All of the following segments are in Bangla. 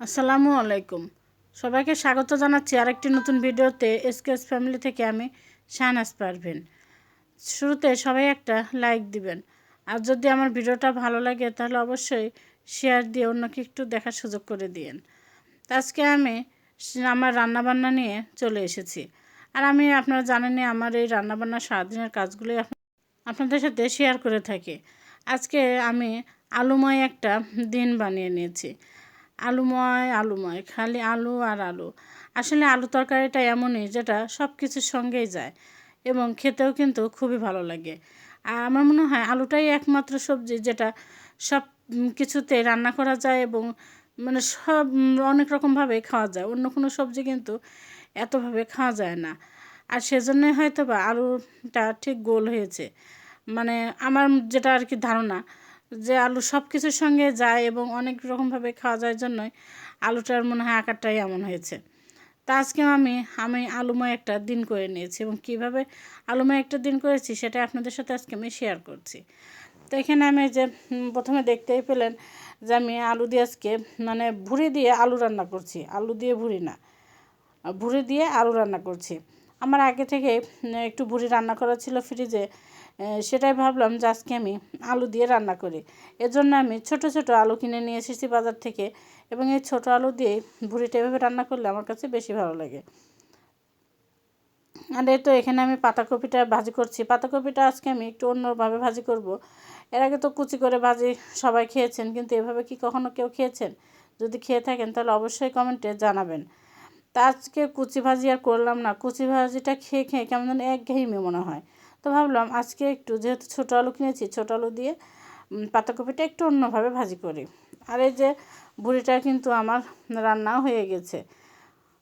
আসসালামু আলাইকুম। সবাইকে স্বাগত জানাচ্ছি আরেকটি নতুন ভিডিওতে এসকেএস ফ্যামিলি থেকে আমি শাহনাজ পারভিন। শুরুতে সবাই একটা লাইক দিবেন। আর যদি আমার ভিডিওটা ভালো লাগে তাহলে অবশ্যই শেয়ার দিয়ে অন্যকে একটু দেখার সুযোগ করে দিয়েন। আজকে আমি আমার রান্নাবান্না নিয়ে চলে এসেছি। আর আমি, আপনারা জানেনই, আমার এই রান্নাবান্না সারাদিনের কাজগুলোই আপনাদের সাথে শেয়ার করে থাকি। আজকে আমি আলুময় একটা দিন বানিয়ে নিয়েছি। আলুময় আলুময়, খালি আলু আর আলু। আসলে আলু তরকারিটা এমনই যেটা সব কিছুর সঙ্গেই যায় এবং খেতেও কিন্তু খুবই ভালো লাগে। আর আমার মনে হয় আলুটাই একমাত্র সবজি যেটা সব কিছুতে রান্না করা যায় এবং মানে সব অনেক রকমভাবে খাওয়া যায়। অন্য কোনো সবজি কিন্তু এতভাবে খাওয়া যায় না। আর সেজন্যই হয়তো বা আলুটা ঠিক গোল হয়েছে। মানে আমার যেটা আর কি ধারণা যে আলু সব কিছুর সঙ্গে যায় এবং অনেক রকমভাবে খাওয়া যায় জন্যই আলুটার মনে হয় আকারটাই এমন হয়েছে। তা আজকে আমি আমি আলুময় একটা দিন করে নিয়েছি এবং কীভাবে আলুময় একটা দিন করেছি সেটা আপনাদের সাথে আজকে আমি শেয়ার করছি। তো এখানে আমি যে প্রথমে দেখতেই পেলেন যে আমি আলু দিয়ে আজকে মানে ভুড়ি দিয়ে আলু রান্না করছি। আলু দিয়ে ভুড়ি না, ভুড়ি দিয়ে আলু রান্না করছি। আমার আগে থেকে একটু ভুড়ি রান্না করা ছিল ফ্রিজে সেটাই ভাবলাম যে আজকে আমি আলু দিয়ে রান্না করি। এজন্য আমি ছোট ছোট আলু কিনে নিয়ে এসেছি বাজার থেকে এবং এই ছোট আলু দিয়ে ভুড়িটা এভাবে রান্না করলে আমার কাছে বেশি ভালো লাগে। আর এই তো এখানে আমি পাতাকপিটা ভাজি করছি। পাতাকপিটা আজকে আমি একটু অন্যভাবে ভাজি করব। এর আগে তো কুচি করে ভাজি সবাই খেয়েছেন, কিন্তু এভাবে কি কখনো কেউ খেয়েছেন? যদি খেয়ে থাকেন তাহলে অবশ্যই কমেন্টে জানাবেন। তা আজকে কুচি ভাজি আর করলাম না। কুচি ভাজিটা খেয়ে খেয়ে কেমন যেন এক একঘেয়েমি মনে হয়। তো ভাবলাম আজকে একটু যেহেতু ছোটো আলু কিনেছি, ছোটো আলু দিয়ে পাতাকপিটা একটু অন্যভাবে ভাজি করি। আর এই যে বুড়িটা কিন্তু আমার রান্না হয়ে গেছে।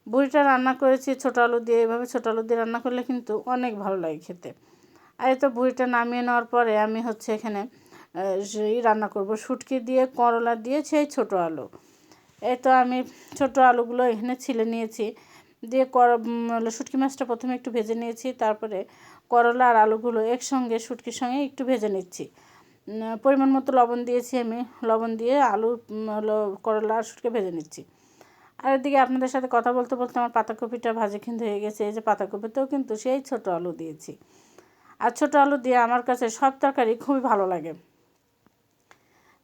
বুড়িটা রান্না করেছি ছোটো আলু দিয়ে, এভাবে ছোটো আলু দিয়ে রান্না করলে কিন্তু অনেক ভালো লাগে খেতে। আর এই তো বুড়িটা নামিয়ে নেওয়ার পরে আমি হচ্ছে এখানে রান্না করব, শুটকি দিয়ে, করলা দিয়ে সেই ছোটো আলু। এই তো আমি ছোটো আলুগুলো এখানে ছিলে নিয়েছি। দিয়ে কর শুটকি মাছটা প্রথমে একটু ভেজে নিয়েছি, তারপরে করলা আর আলুগুলো একসঙ্গে শুটকির সঙ্গে একটু ভেজে নিচ্ছি। পরিমাণ মতো লবণ দিয়েছি আমি, লবণ দিয়ে আলু করলা আর শুটকে ভেজে নিচ্ছি। আর এদিকে আপনাদের সাথে কথা বলতে বলতে আমার পাতাকপিটা ভাজে কিন্তু হয়ে গেছে, এই যে পাতাকপিতেও কিন্তু সেই ছোট আলু দিয়েছি। আর ছোট আলু দিয়ে আমার কাছে সব তরকারি খুবই ভালো লাগে।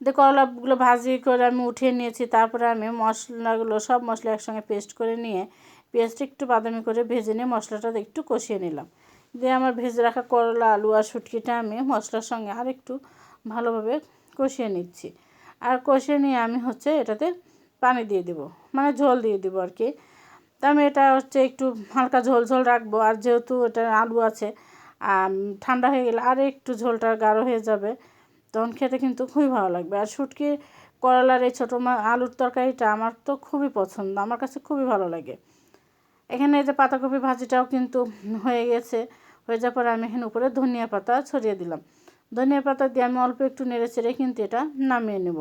দিয়ে করলাগুলো ভাজি করে আমি উঠিয়ে নিয়েছি, তারপরে আমি মশলাগুলো, সব মশলা একসঙ্গে পেস্ট করে নিয়ে পেঁয়াজটা একটু বাদামি করে ভেজে নিয়ে মশলাটা একটু কষিয়ে নিলাম। দিয়ে আমার ভেজে রাখা করলা, আলু আর শুটকিটা আমি মশলার সঙ্গে আর একটু ভালোভাবে কষিয়ে নিচ্ছি। আর কষিয়ে নিয়ে আমি হচ্ছে এটাতে পানি দিয়ে দেবো মানে ঝোল দিয়ে দেবো আর কি। তা আমি এটা হচ্ছে একটু হালকা ঝোল ঝোল রাখব, আর যেহেতু এটা আলু আছে ঠান্ডা হয়ে গেলে আর একটু ঝোলটা গাঢ় হয়ে যাবে। তখন খেতে কিন্তু খুবই ভালো লাগবে। আর শুটকি, করলার এই ছোটো মা আলুর তরকারিটা আমার তো খুবই পছন্দ, আমার কাছে খুবই ভালো লাগে। এখানে এই যে পাতাকপি ভাজিটাও কিন্তু হয়ে গেছে। হয়ে যাওয়ার পরে আমি এখানে উপরে ধনিয়া পাতা ছড়িয়ে দিলাম। ধনিয়া পাতা দিয়ে আমি অল্প একটু নেড়ে চেড়ে কিন্তু এটা নামিয়ে নেব।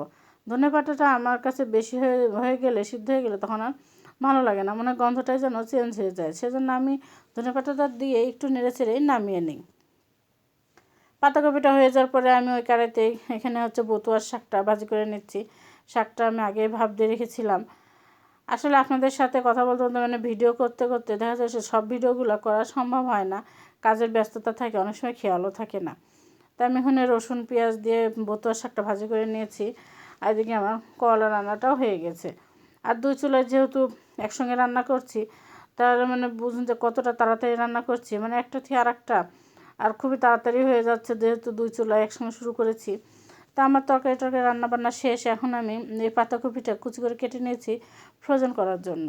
ধনিয়া পাতাটা আমার কাছে বেশি হয়ে হয়ে গেলে, সিদ্ধ হয়ে গেলে তখন আর ভালো লাগে না। মানে গন্ধটাই যেন চেঞ্জ হয়ে যায়। সেজন্য আমি ধনিয়া পাতাটা দিয়ে একটু নেড়ে চেড়েই নামিয়ে নিই। পাতাকপিটা হয়ে যাওয়ার পরে আমি ওই কারাতেই এখানে হচ্ছে বতুয়ার শাকটা ভাজি করে নিচ্ছি। শাকটা আমি আগে ভাব দিয়ে রেখেছিলাম। আসলে আপনাদের সাথে কথা বলতে বলতে মানে ভিডিও করতে করতে দেখা যাচ্ছে সব ভিডিওগুলো করা সম্ভব হয় না। কাজের ব্যস্ততা থাকে, অনেক সময় খেয়ালও থাকে না। তাই আমি এখানে রসুন, পেঁয়াজ দিয়ে বতুয়া শাকটা ভাজি করে নিয়েছি। আর এদিকে আমার কলা রান্নাটাও হয়ে গেছে। আর দুই চুলায় যেহেতু একসঙ্গে রান্না করছি তাহলে মানে বুঝুন যে কতটা তাড়াতাড়ি রান্না করছি। মানে একটা থেকে আর একটা আর খুবই তাড়াতাড়ি হয়ে যাচ্ছে, যেহেতু দুই চুলা একসঙ্গে শুরু করেছি। তা আমার তরকারি টরকারি রান্নাবান্না শেষ, এখন আমি এই পাতাকপিটা কুচি করে কেটে নিয়েছি ফ্রোজেন করার জন্য।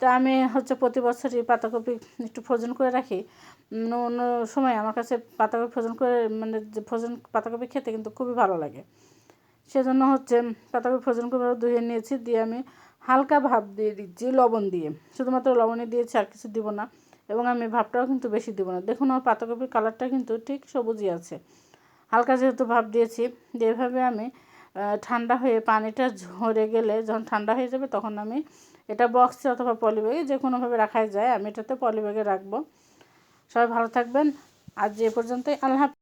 তা আমি হচ্ছে প্রতি বছরই পাতাকপি একটু ফ্রোজেন করে রাখি। অন্য সময় আমার কাছে পাতাকপি ফ্রোজেন করে মানে যে ফ্রোজেন পাতাকপি খেতে কিন্তু খুবই ভালো লাগে। সেজন্য হচ্ছে পাতাকপি ফ্রোজেন করে ধুয়ে নিয়েছি, দিয়ে আমি হালকা ভাব দিয়ে দিচ্ছি লবণ দিয়ে। শুধুমাত্র লবণে দিয়েছি, আর কিছু দিব না। এবং আমি ভাবটাও কিন্তু বেশি দেবো না। দেখুন, আমার পাতাকপির কালারটা কিন্তু ঠিক সবুজই আছে। হালকা যেহেতু ভাব দিয়েছি, দিয়ে এভাবে আমি ঠান্ডা হয়ে পানিটা ঝরে গেলে যখন ঠান্ডা হয়ে যাবে তখন আমি এটা বক্সে অথবা পলিব্যাগে যে কোনোভাবে রাখাই যায়, আমি এটাতে পলিব্যাগে রাখব। সবাই ভালো থাকবেন। আজ এ পর্যন্তই। আল্লাহ